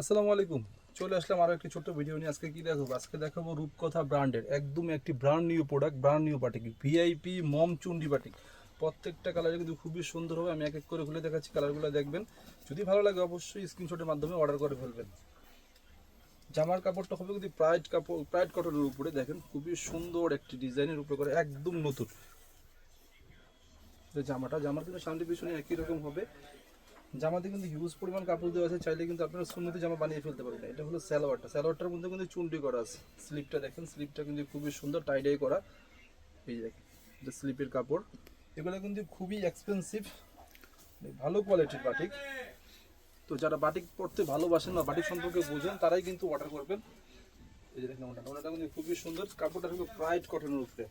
আসসালামু আলাইকুম। চলে আসলাম আরও একটি ছোট্ট ভিডিও নিয়ে। আজকে কি দেখাবো? আজকে দেখাবো রূপকথা ব্র্যান্ডের একদম একটি brand new product brand new batik VIP মম চুন্ডি বাটিক প্রত্যেকটা কালারে কিন্তু খুবই সুন্দর হবে। আমি এক এক করে খুলে দেখাচ্ছি কালারগুলো দেখবেন। যদি ভালো লাগে অবশ্যই স্ক্রিনশটের মাধ্যমে অর্ডার করে ফেলবেন। জামার কাপড়টা হবে কিন্তু প্রাইড কাপড় প্রাইড কটনের উপরে। দেখেন, খুবই সুন্দর একটি ডিজাইনের উপরে করে, একদম নতুন। জামাটা, জামার কিন্তু সামনে পিছনে একই রকম হবে। জামাতে কিন্তু হিউজ পরিমাণ কাপড় দেওয়া আছে, চাইলে কিন্তু আপনারা সুন্নতি জামা বানিয়ে ফেলতে পারবেন। এটা হলো স্যালোয়ারটা স্যালোয়ারটার মধ্যে কিন্তু চুনটি করা আছে। স্লিপটা দেখেন স্লিপটা কিন্তু খুবই সুন্দর টাইডাই করা। এই দেখেন, এটা স্লিপের কাপড়। এগুলো কিন্তু খুবই এক্সপেন্সিভ ভালো কোয়ালিটির বাটিক তো যারা বাটিক পড়তে ভালোবাসেন বা বাটিক সম্পর্কে বোঝেন, তারাই কিন্তু অর্ডার করবেন। এই যে দেখেন ওটা ওটা কিন্তু খুবই সুন্দর। কাপড়টা কিন্তু প্রাইড কটনের উপরে।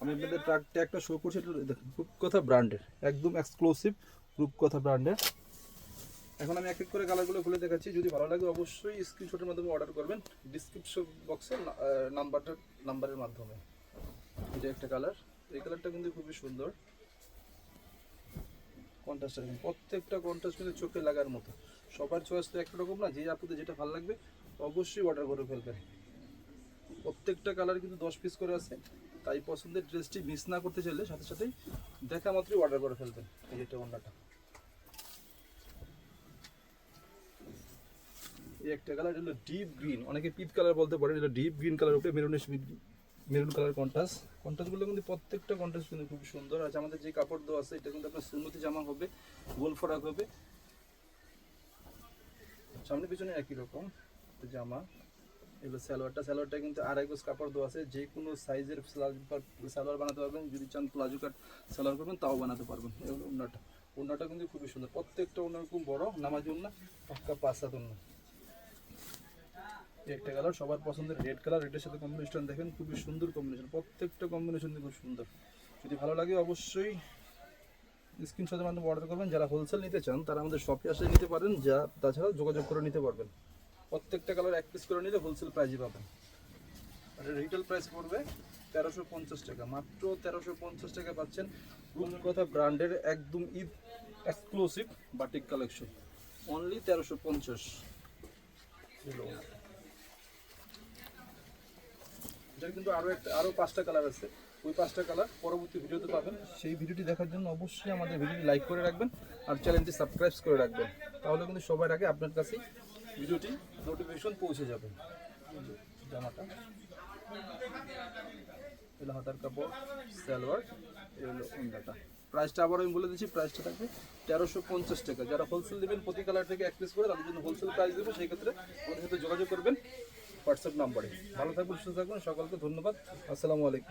আমি আপনাদের ট্রাক ট্যাগটা শো করছি, এটা রূপকথা ব্র্যান্ডের একদম এক্সক্লুসিভ রূপকথা ব্র্যান্ডের। এখন আমি এক এক করে কালারগুলো খুলে দেখাচ্ছি। যদি ভালো লাগে অবশ্যই স্ক্রিনশটের মাধ্যমে অর্ডার করবেন। ডিসক্রিপশন বক্সে নাম্বারটা নাম্বারের মাধ্যমে। এটা একটা কালার এই কালারটা কিন্তু খুবই সুন্দর। কন্ট্রাস্টটা দেখুন প্রত্যেকটা কন্ট্রাস্ট কিন্তু চোখে লাগার মতো। সবার চয়েস তো একটা রকম না। যে আপনাদের যেটা ভালো লাগবে, অবশ্যই অর্ডার করে ফেলবেন। প্রত্যেকটা কালার কিন্তু দশ পিস করে আছে। তাই পছন্দের ড্রেসটি মিস না করতে চাইলে সাথে সাথেই দেখা মাত্রই অর্ডার করে ফেলবেন। এই যেটা অন্যটা একটা কালার হলো ডিপ গ্রিন অনেকে পিট কালার বলতে পারেন এটা ডিপ গ্রিন কালার উপরে মেরুনের মেরুন কালার কন্ট্রাস্ট কন্ট্রাস্টগুলো কিন্তু প্রত্যেকটা কন্ট্রাস্ট কিন্তু খুব সুন্দর। আছে আমাদের যে কাপড় দেওয়া আছে, এটা কিন্তু আপনার সুন্নতি জামা হবে, গোল ফরাক হবে। সামনে পিছনে একই রকম জামা। এগুলো সালোয়ারটা সালোয়ারটা কিন্তু আড়াই গোজ কাপড় দেওয়া আছে। যে কোনো সাইজের সালোয়ার বানাতে পারবেন। যদি চান প্লাজো কাট সালোয়ার করবেন, তাও বানাতে পারবেন। এগুলো উন্নাটা উন্নাটা কিন্তু খুবই সুন্দর। প্রত্যেকটা উন্না খুব বড়, নামাজ উন্না পাক্কা পাঁচ সাত এই একটা কালার সবার পছন্দের রেড কালার রেডের সাথে কম্বিনেশন দেখেন, খুবই সুন্দর কম্বিনেশন প্রত্যেকটা কম্বিনেশন খুব সুন্দর। যদি ভালো লাগে অবশ্যই স্ক্রিনশটের মাধ্যমে অর্ডার করবেন। যারা হোলসেল নিতে চান, তারা আমাদের শপে আসে নিতে পারেন, যা তাছাড়া যোগাযোগ করে নিতে পারবেন। প্রত্যেকটা কালার এক পিস করে নিলে হোলসেল প্রাইসই পাবেন। আর রিটেল প্রাইস পড়বে তেরোশো পঞ্চাশ টাকা। মাত্র তেরোশো পঞ্চাশ টাকা পাচ্ছেন কথা ব্র্যান্ডের একদম Eid exclusive batik collection only তেরোশো পঞ্চাশ। এটার কিন্তু আরও একটা আরও পাঁচটা কালার আছে। ওই পাঁচটা কালার পরবর্তী ভিডিওতে পাবেন। সেই ভিডিওটি দেখার জন্য অবশ্যই আমাদের ভিডিওটি লাইক করে রাখবেন আর চ্যানেলটি সাবস্ক্রাইব করে রাখবেন। তাহলে কিন্তু সবার আগে আপনার কাছে ভিডিওটি নোটিফিকেশন পৌঁছে যাবে। জামাটা। এলো হাতার কাপড়, সালোয়ার এগুলো অন্যটা প্রাইসটা আবার আমি বলে দিচ্ছি প্রাইসটা থাকবে তেরোশো পঞ্চাশ টাকা। যারা হোলসেল দেবেন প্রতি কালার থেকে এক পিস করে তাদের জন্য হোলসেল প্রাইস দেবো। সেই ক্ষেত্রে আমাদের সাথে যোগাযোগ করবেন। হোয়াটসঅ্যাপ নাম্বারে। ভালো থাকবেন সুস্থ থাকবেন সকলকে ধন্যবাদ। আসসালামু আলাইকুম।